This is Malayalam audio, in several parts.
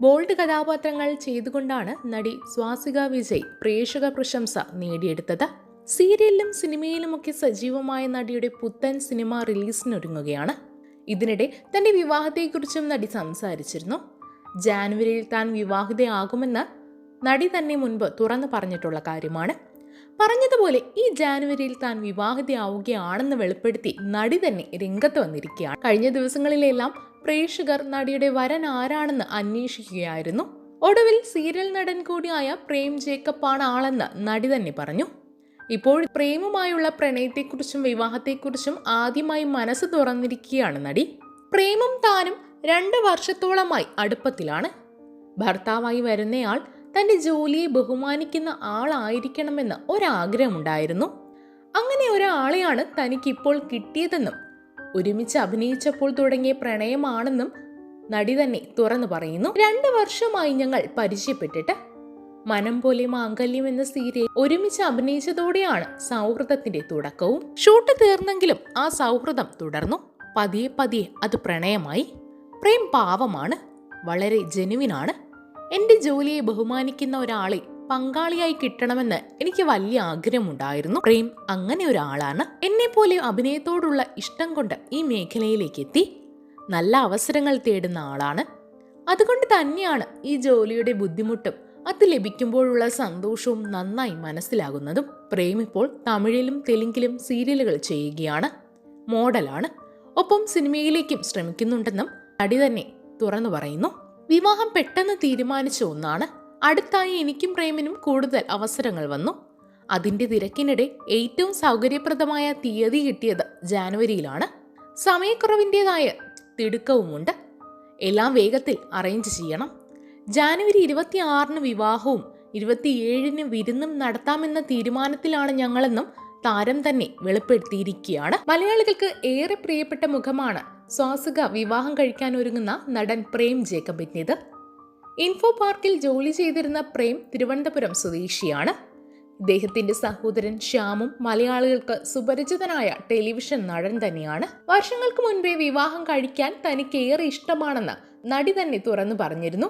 ബോൾഡ് കഥാപാത്രങ്ങൾ ചെയ്തുകൊണ്ടാണ് നടി സ്വാസിക വിജയ് പ്രേക്ഷക പ്രശംസ നേടിയെടുത്തത്. സീരിയലിലും സിനിമയിലുമൊക്കെ സജീവമായ നടിയുടെ പുത്തൻ സിനിമ റിലീസിനൊരുങ്ങുകയാണ്. ഇതിനിടെ തന്റെ വിവാഹത്തെക്കുറിച്ചും നടി സംസാരിച്ചിരുന്നു. ജാനുവരിയിൽ താൻ വിവാഹിതയാകുമെന്ന് നടി തന്നെ മുൻപ് തുറന്നു പറഞ്ഞിട്ടുള്ള കാര്യമാണ്. പറഞ്ഞതുപോലെ ഈ ജാനുവരിയിൽ താൻ വിവാഹിതയാവുകയാണെന്ന് വെളിപ്പെടുത്തി നടി തന്നെ രംഗത്ത് വന്നിരിക്കുകയാണ്. കഴിഞ്ഞ ദിവസങ്ങളിലെല്ലാം പ്രേക്ഷകർ നടിയുടെ വരൻ ആരാണെന്ന് അന്വേഷിക്കുകയായിരുന്നു. ഒടുവിൽ സീരിയൽ നടൻ കൂടിയായ പ്രേം ജേക്കബാണ് ആളെന്ന് നടി തന്നെ പറഞ്ഞു. ഇപ്പോൾ പ്രേമുമായുള്ള പ്രണയത്തെക്കുറിച്ചും വിവാഹത്തെക്കുറിച്ചും ആദ്യമായി മനസ്സ് തുറന്നിരിക്കുകയാണ് നടി. പ്രേമും താനും രണ്ട് വർഷത്തോളമായി അടുപ്പത്തിലാണ്. ഭർത്താവായി വരുന്നയാൾ തന്റെ ജോലിയെ ബഹുമാനിക്കുന്ന ആളായിരിക്കണമെന്ന് ഒരാഗ്രഹമുണ്ടായിരുന്നു. അങ്ങനെ ഒരാളെയാണ് തനിക്കിപ്പോൾ കിട്ടിയതെന്നും ഒരുമിച്ച് അഭിനയിച്ചപ്പോൾ തുടങ്ങിയ പ്രണയമാണെന്നും നടി തന്നെ തുറന്നു പറയുന്നു. രണ്ട് വർഷമായി ഞങ്ങൾ പരിചയപ്പെട്ടിട്ട് മനം പോലെ മാംഗല്യം എന്ന സീരിയൽ ഒരുമിച്ച് അഭിനയിച്ചതോടെയാണ് സൗഹൃദത്തിന്റെ തുടക്കവും. ഷൂട്ട് തീർന്നെങ്കിലും ആ സൗഹൃദം തുടർന്നു. പതിയെ പതിയെ അത് പ്രണയമായി. പ്രേം പാവമാണ്. വളരെ ജനുവിനാണ്. എന്റെ ജോലിയെ ബഹുമാനിക്കുന്ന ഒരാളെ പങ്കാളിയായി കിട്ടണമെന്ന് എനിക്ക് വലിയ ആഗ്രഹമുണ്ടായിരുന്നു. പ്രേം അങ്ങനെ ഒരാളാണ് എന്നെ പോലെ അഭിനയത്തോടുള്ള ഇഷ്ടം കൊണ്ട് ഈ മേഖലയിലേക്ക് എത്തി. നല്ല അവസരങ്ങൾ തേടുന്ന ആളാണ്. അതുകൊണ്ട് തന്നെയാണ് ഈ ജോലിയുടെ ബുദ്ധിമുട്ടും അത് ലഭിക്കുമ്പോഴുള്ള സന്തോഷവും നന്നായി മനസ്സിലാകുന്നതും. പ്രേം ഇപ്പോൾ തമിഴിലും തെലുങ്കിലും സീരിയലുകൾ ചെയ്യുകയാണ്. മോഡലാണ്. ഒപ്പം സിനിമയിലേക്കും ശ്രമിക്കുന്നുണ്ടെന്നും നടി തന്നെ തുറന്നു പറയുന്നു. വിവാഹം പെട്ടെന്ന് തീരുമാനിച്ച ഒന്നാണ്. അടുത്തായി എനിക്കും പ്രേമിനും കൂടുതൽ അവസരങ്ങൾ വന്നു. അതിന്റെ തിരക്കിനിടെ ഏറ്റവും സൗകര്യപ്രദമായ തീയതി കിട്ടിയത് ജാനുവരിയിലാണ്. സമയക്കുറവിന്റെതായ തിടുക്കവുമുണ്ട്. എല്ലാം വേഗത്തിൽ അറേഞ്ച് ചെയ്യണം. ജാനുവരി ഇരുപത്തിയാറിന് വിവാഹവും ഇരുപത്തിയേഴിന് വിരുന്നും നടത്താമെന്ന തീരുമാനത്തിലാണ് ഞങ്ങളെന്നും താരം തന്നെ വെളിപ്പെടുത്തിയിരിക്കുകയാണ്. മലയാളികൾക്ക് ഏറെ പ്രിയപ്പെട്ട മുഖമാണ് സ്വാസിക വിവാഹം കഴിക്കാൻ ഒരുങ്ങുന്ന നടൻ പ്രേം ജേക്കബിന്റേത്. ഇൻഫോ പാർക്കിൽ ജോലി ചെയ്തിരുന്ന പ്രേം തിരുവനന്തപുരം സ്വദേശിയാണ്. ഇദ്ദേഹത്തിന്റെ സഹോദരൻ ശ്യാമും മലയാളികൾക്ക് സുപരിചിതനായ ടെലിവിഷൻ നടൻ തന്നെയാണ്. വർഷങ്ങൾക്ക് മുൻപേ വിവാഹം കഴിക്കാൻ തനിക്ക് ഏറെ ഇഷ്ടമാണെന്ന് നടി തന്നെ തുറന്നു പറഞ്ഞിരുന്നു.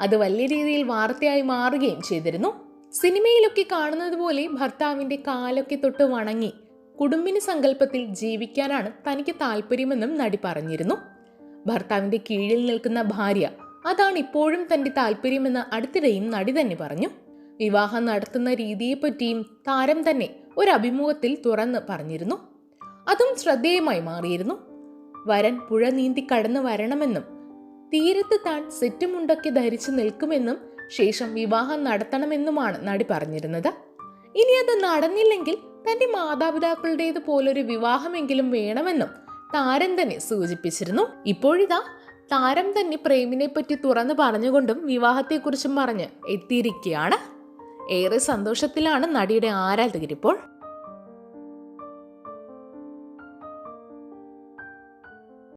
അത് വലിയ രീതിയിൽ വാർത്തയായി മാറുകയും ചെയ്തിരുന്നു. സിനിമയിലൊക്കെ കാണുന്നത് പോലെ ഭർത്താവിന്റെ കാലൊക്കെ തൊട്ട് വണങ്ങി കുടുംബിനി സങ്കല്പത്തിൽ ജീവിക്കാനാണ് തനിക്ക് താല്പര്യമെന്നും നടി പറഞ്ഞിരുന്നു. ഭർത്താവിന്റെ കീഴിൽ നിൽക്കുന്ന ഭാര്യ അതാണ് ഇപ്പോഴും തന്റെ താല്പര്യമെന്ന് അടുത്തിടെയും നടി തന്നെ പറഞ്ഞു. വിവാഹം നടത്തുന്ന രീതിയെപ്പറ്റിയും താരം തന്നെ ഒരു അഭിമുഖത്തിൽ തുറന്ന് പറഞ്ഞിരുന്നു. അതും ശ്രദ്ധേയമായി മാറിയിരുന്നു. വരൻ പുഴ നീന്തി കടന്നു വരണമെന്നും തീരത്ത് താൻ സെറ്റുമുണ്ടൊക്കെ ധരിച്ചു നിൽക്കുമെന്നും ശേഷം വിവാഹം നടത്തണമെന്നുമാണ് നടി പറഞ്ഞിരുന്നത്. ഇനി അത് നടന്നില്ലെങ്കിൽ തന്റെ മാതാപിതാക്കളുടേത് പോലൊരു വിവാഹമെങ്കിലും വേണമെന്നും താരം തന്നെ സൂചിപ്പിച്ചിരുന്നു. ഇപ്പോഴിതാ താരം തന്നെ പ്രേമിനെ പറ്റി തുറന്നു പറഞ്ഞുകൊണ്ടും വിവാഹത്തെക്കുറിച്ചും പറഞ്ഞ് എത്തിയിരിക്കുകയാണ്. ഏറെ സന്തോഷത്തിലാണ് നടിയുടെ ആരാധകരിപ്പോൾ.